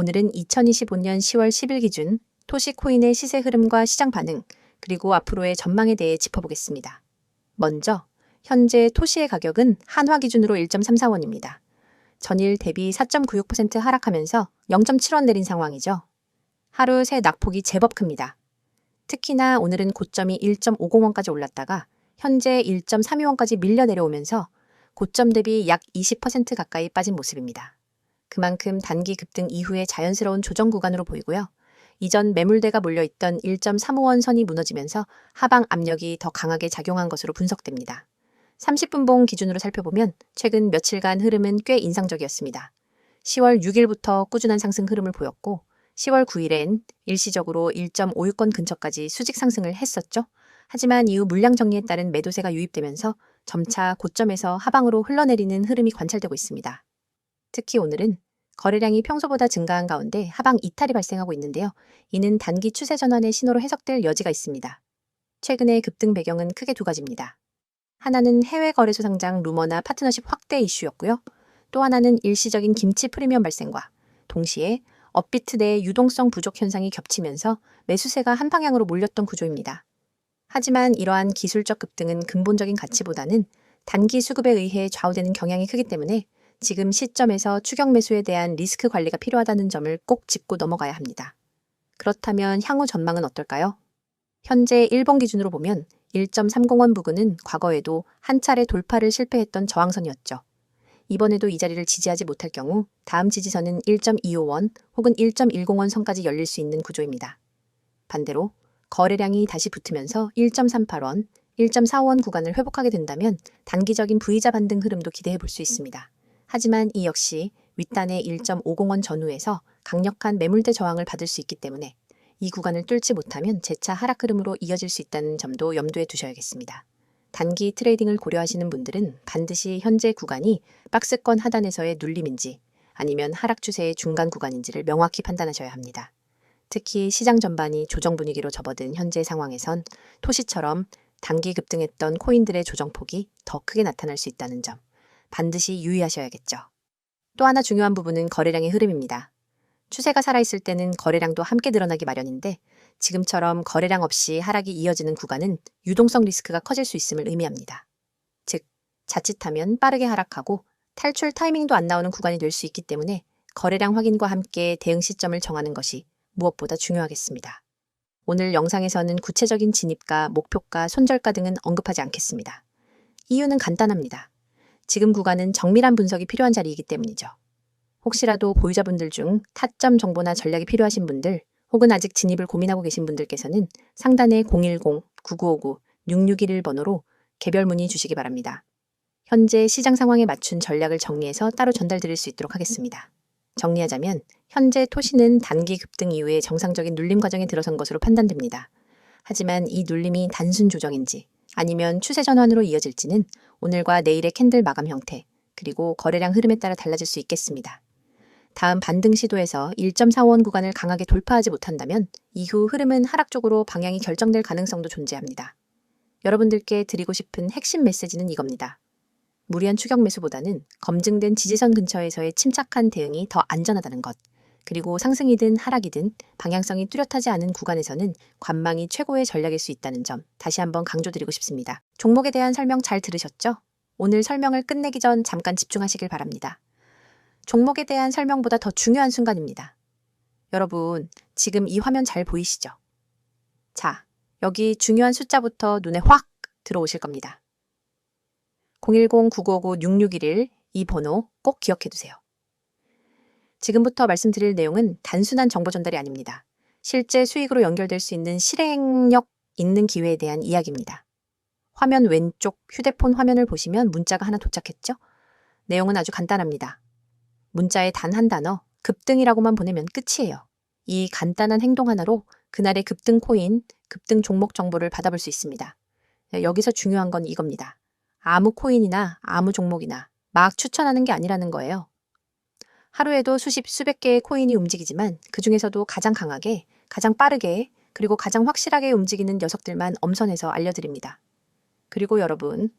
오늘은 2025년 10월 10일 기준 토시 코인의 시세 흐름과 시장 반응, 그리고 앞으로의 전망에 대해 짚어보겠습니다. 먼저 현재 토시의 가격은 한화 기준으로 1.34원입니다. 전일 대비 4.96% 하락하면서 0.7원 내린 상황이죠. 하루 새 낙폭이 제법 큽니다. 특히나 오늘은 고점이 1.50원까지 올랐다가 현재 1.32원까지 밀려 내려오면서 고점 대비 약 20% 가까이 빠진 모습입니다. 그만큼 단기 급등 이후에 자연스러운 조정 구간으로 보이고요. 이전 매물대가 몰려있던 1.35원 선이 무너지면서 하방 압력이 더 강하게 작용한 것으로 분석됩니다. 30분봉 기준으로 살펴보면 최근 며칠간 흐름은 꽤 인상적이었습니다. 10월 6일부터 꾸준한 상승 흐름을 보였고 10월 9일엔 일시적으로 1.56건 근처까지 수직 상승을 했었죠. 하지만 이후 물량 정리에 따른 매도세가 유입되면서 점차 고점에서 하방으로 흘러내리는 흐름이 관찰되고 있습니다. 특히 오늘은 거래량이 평소보다 증가한 가운데 하방 이탈이 발생하고 있는데요. 이는 단기 추세 전환의 신호로 해석될 여지가 있습니다. 최근의 급등 배경은 크게 두 가지입니다. 하나는 해외 거래소 상장 루머나 파트너십 확대 이슈였고요. 또 하나는 일시적인 김치 프리미엄 발생과 동시에 업비트 내 유동성 부족 현상이 겹치면서 매수세가 한 방향으로 몰렸던 구조입니다. 하지만 이러한 기술적 급등은 근본적인 가치보다는 단기 수급에 의해 좌우되는 경향이 크기 때문에 지금 시점에서 추격 매수에 대한 리스크 관리가 필요하다는 점을 꼭 짚고 넘어가야 합니다. 그렇다면 향후 전망은 어떨까요? 현재 일본 기준으로 보면 1.30원 부근은 과거에도 한 차례 돌파를 실패했던 저항선이었죠. 이번에도 이 자리를 지지하지 못할 경우 다음 지지선은 1.25원 혹은 1.10원 선까지 열릴 수 있는 구조입니다. 반대로 거래량이 다시 붙으면서 1.38원, 1.45원 구간을 회복하게 된다면 단기적인 V자 반등 흐름도 기대해 볼 수 있습니다. 하지만 이 역시 윗단의 1.50원 전후에서 강력한 매물대 저항을 받을 수 있기 때문에 이 구간을 뚫지 못하면 재차 하락 흐름으로 이어질 수 있다는 점도 염두에 두셔야겠습니다. 단기 트레이딩을 고려하시는 분들은 반드시 현재 구간이 박스권 하단에서의 눌림인지 아니면 하락 추세의 중간 구간인지를 명확히 판단하셔야 합니다. 특히 시장 전반이 조정 분위기로 접어든 현재 상황에선 토시처럼 단기 급등했던 코인들의 조정폭이 더 크게 나타날 수 있다는 점 반드시 유의하셔야겠죠. 또 하나 중요한 부분은 거래량의 흐름입니다. 추세가 살아있을 때는 거래량도 함께 늘어나기 마련인데 지금처럼 거래량 없이 하락이 이어지는 구간은 유동성 리스크가 커질 수 있음을 의미합니다. 즉, 자칫하면 빠르게 하락하고 탈출 타이밍도 안 나오는 구간이 될 수 있기 때문에 거래량 확인과 함께 대응 시점을 정하는 것이 무엇보다 중요하겠습니다. 오늘 영상에서는 구체적인 진입가, 목표가, 손절가 등은 언급하지 않겠습니다. 이유는 간단합니다. 지금 구간은 정밀한 분석이 필요한 자리이기 때문이죠. 혹시라도 보유자분들 중 타점 정보나 전략이 필요하신 분들 혹은 아직 진입을 고민하고 계신 분들께서는 상단에 010-9959-6611 번호로 개별 문의 주시기 바랍니다. 현재 시장 상황에 맞춘 전략을 정리해서 따로 전달드릴 수 있도록 하겠습니다. 정리하자면 현재 토시는 단기 급등 이후에 정상적인 눌림 과정에 들어선 것으로 판단됩니다. 하지만 이 눌림이 단순 조정인지 아니면 추세 전환으로 이어질지는 오늘과 내일의 캔들 마감 형태, 그리고 거래량 흐름에 따라 달라질 수 있겠습니다. 다음 반등 시도에서 1.45원 구간을 강하게 돌파하지 못한다면 이후 흐름은 하락 쪽으로 방향이 결정될 가능성도 존재합니다. 여러분들께 드리고 싶은 핵심 메시지는 이겁니다. 무리한 추격 매수보다는 검증된 지지선 근처에서의 침착한 대응이 더 안전하다는 것. 그리고 상승이든 하락이든 방향성이 뚜렷하지 않은 구간에서는 관망이 최고의 전략일 수 있다는 점 다시 한번 강조드리고 싶습니다. 종목에 대한 설명 잘 들으셨죠? 오늘 설명을 끝내기 전 잠깐 집중하시길 바랍니다. 종목에 대한 설명보다 더 중요한 순간입니다. 여러분, 지금 이 화면 잘 보이시죠? 자, 여기 중요한 숫자부터 눈에 확 들어오실 겁니다. 010-959-6611 이 번호 꼭 기억해 두세요. 지금부터 말씀드릴 내용은 단순한 정보 전달이 아닙니다. 실제 수익으로 연결될 수 있는 실행력 있는 기회에 대한 이야기입니다. 화면 왼쪽 휴대폰 화면을 보시면 문자가 하나 도착했죠? 내용은 아주 간단합니다. 문자에 단 한 단어, 급등이라고만 보내면 끝이에요. 이 간단한 행동 하나로 그날의 급등 코인, 급등 종목 정보를 받아볼 수 있습니다. 여기서 중요한 건 이겁니다. 아무 코인이나 아무 종목이나 막 추천하는 게 아니라는 거예요. 하루에도 수십, 수백 개의 코인이 움직이지만 그 중에서도 가장 강하게, 가장 빠르게, 그리고 가장 확실하게 움직이는 녀석들만 엄선해서 알려드립니다. 그리고 여러분,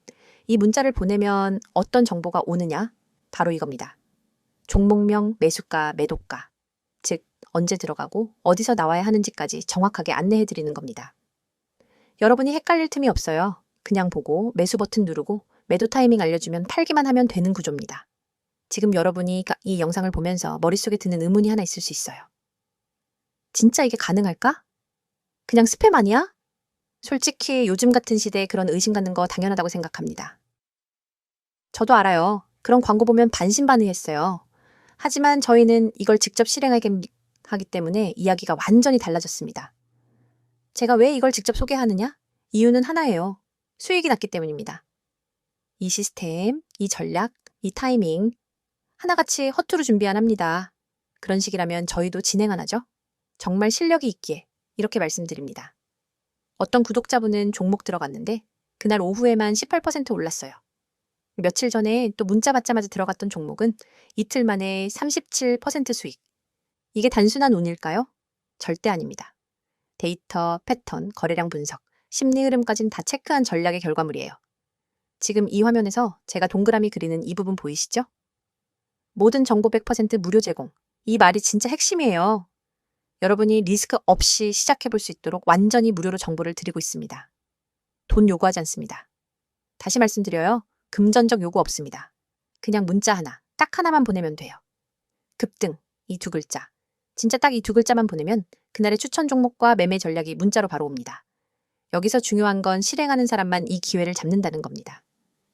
이 문자를 보내면 어떤 정보가 오느냐? 바로 이겁니다. 종목명, 매수가, 매도가. 즉, 언제 들어가고 어디서 나와야 하는지까지 정확하게 안내해 드리는 겁니다. 여러분이 헷갈릴 틈이 없어요. 그냥 보고 매수 버튼 누르고 매도 타이밍 알려주면 팔기만 하면 되는 구조입니다. 지금 여러분이 가- 이 영상을 보면서 머릿속에 드는 의문이 하나 있을 수 있어요. 진짜 이게 가능할까? 그냥 스팸 아니야? 솔직히 요즘 같은 시대에 그런 의심 갖는 거 당연하다고 생각합니다. 저도 알아요. 그런 광고 보면 반신반의했어요. 하지만 저희는 이걸 직접 실행하기 하기 때문에 이야기가 완전히 달라졌습니다. 제가 왜 이걸 직접 소개하느냐? 이유는 하나예요. 수익이 났기 때문입니다. 이 시스템, 이 전략, 이 타이밍 하나같이 허투루 준비 안 합니다. 그런 식이라면 저희도 진행 안 하죠? 정말 실력이 있기에 이렇게 말씀드립니다. 어떤 구독자분은 종목 들어갔는데 그날 오후에만 18% 올랐어요. 며칠 전에 또 문자 받자마자 들어갔던 종목은 이틀 만에 37% 수익. 이게 단순한 운일까요? 절대 아닙니다. 데이터, 패턴, 거래량 분석, 심리 흐름까진 다 체크한 전략의 결과물이에요. 지금 이 화면에서 제가 동그라미 그리는 이 부분 보이시죠? 모든 정보 100% 무료 제공. 이 말이 진짜 핵심이에요. 여러분이 리스크 없이 시작해 볼 수 있도록 완전히 무료로 정보를 드리고 있습니다. 돈 요구하지 않습니다. 다시 말씀드려요. 금전적 요구 없습니다. 그냥 문자 하나, 딱 하나만 보내면 돼요. 급등, 이 두 글자. 진짜 딱 이 두 글자만 보내면 그날의 추천 종목과 매매 전략이 문자로 바로 옵니다. 여기서 중요한 건 실행하는 사람만 이 기회를 잡는다는 겁니다.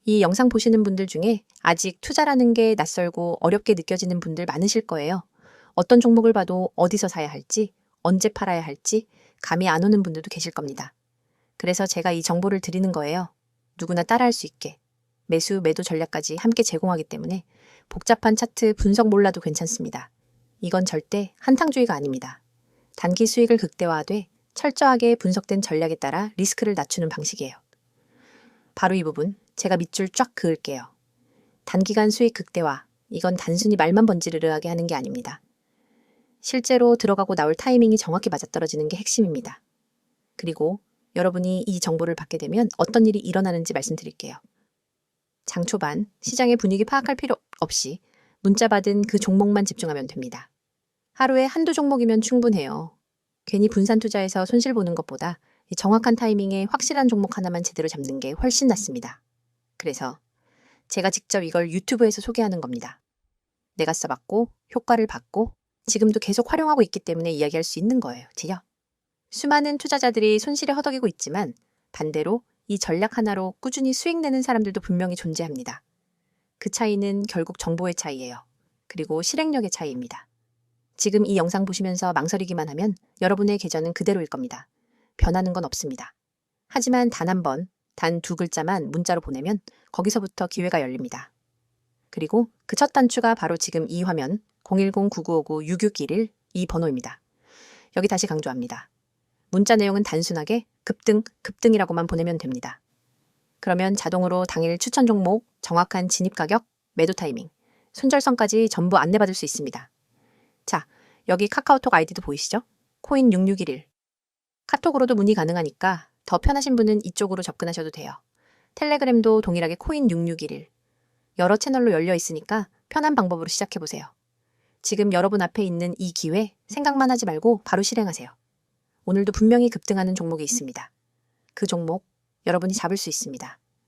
이 영상 보시는 분들 중에 아직 투자라는 게 낯설고 어렵게 느껴지는 분들 많으실 거예요. 어떤 종목을 봐도 어디서 사야 할지, 언제 팔아야 할지 감이 안 오는 분들도 계실 겁니다. 그래서 제가 이 정보를 드리는 거예요. 누구나 따라할 수 있게. 매수, 매도 전략까지 함께 제공하기 때문에 복잡한 차트 분석 몰라도 괜찮습니다. 이건 절대 한탕주의가 아닙니다. 단기 수익을 극대화하되 철저하게 분석된 전략에 따라 리스크를 낮추는 방식이에요. 바로 이 부분 제가 밑줄 쫙 그을게요. 단기간 수익 극대화. 이건 단순히 말만 번지르르하게 하는 게 아닙니다. 실제로 들어가고 나올 타이밍이 정확히 맞아떨어지는 게 핵심입니다. 그리고 여러분이 이 정보를 받게 되면 어떤 일이 일어나는지 말씀드릴게요. 장 초반 시장의 분위기 파악할 필요 없이 문자 받은 그 종목만 집중하면 됩니다. 하루에 한두 종목이면 충분해요. 괜히 분산 투자해서 손실 보는 것보다 이 정확한 타이밍에 확실한 종목 하나만 제대로 잡는 게 훨씬 낫습니다. 그래서 제가 직접 이걸 유튜브에서 소개하는 겁니다. 내가 써봤고 효과를 봤고 지금도 계속 활용하고 있기 때문에 이야기할 수 있는 거예요. 제요. 수많은 투자자들이 손실에 허덕이고 있지만 반대로 이 전략 하나로 꾸준히 수익 내는 사람들도 분명히 존재합니다. 그 차이는 결국 정보의 차이예요. 그리고 실행력의 차이입니다. 지금 이 영상 보시면서 망설이기만 하면 여러분의 계좌는 그대로일 겁니다. 변하는 건 없습니다. 하지만 단 한 번, 단 두 글자만 문자로 보내면 거기서부터 기회가 열립니다. 그리고 그 첫 단추가 바로 지금 이 화면 010-9959-6611 이 번호입니다. 여기 다시 강조합니다. 문자 내용은 단순하게 급등, 급등이라고만 보내면 됩니다. 그러면 자동으로 당일 추천 종목, 정확한 진입 가격, 매도 타이밍, 손절선까지 전부 안내받을 수 있습니다. 자, 여기 카카오톡 아이디도 보이시죠? 코인 6611. 카톡으로도 문의 가능하니까 더 편하신 분은 이쪽으로 접근하셔도 돼요. 텔레그램도 동일하게 코인 6611. 여러 채널로 열려 있으니까 편한 방법으로 시작해 보세요. 지금 여러분 앞에 있는 이 기회 생각만 하지 말고 바로 실행하세요. 오늘도 분명히 급등하는 종목이 있습니다. 그 종목 여러분이 잡을 수 있습니다.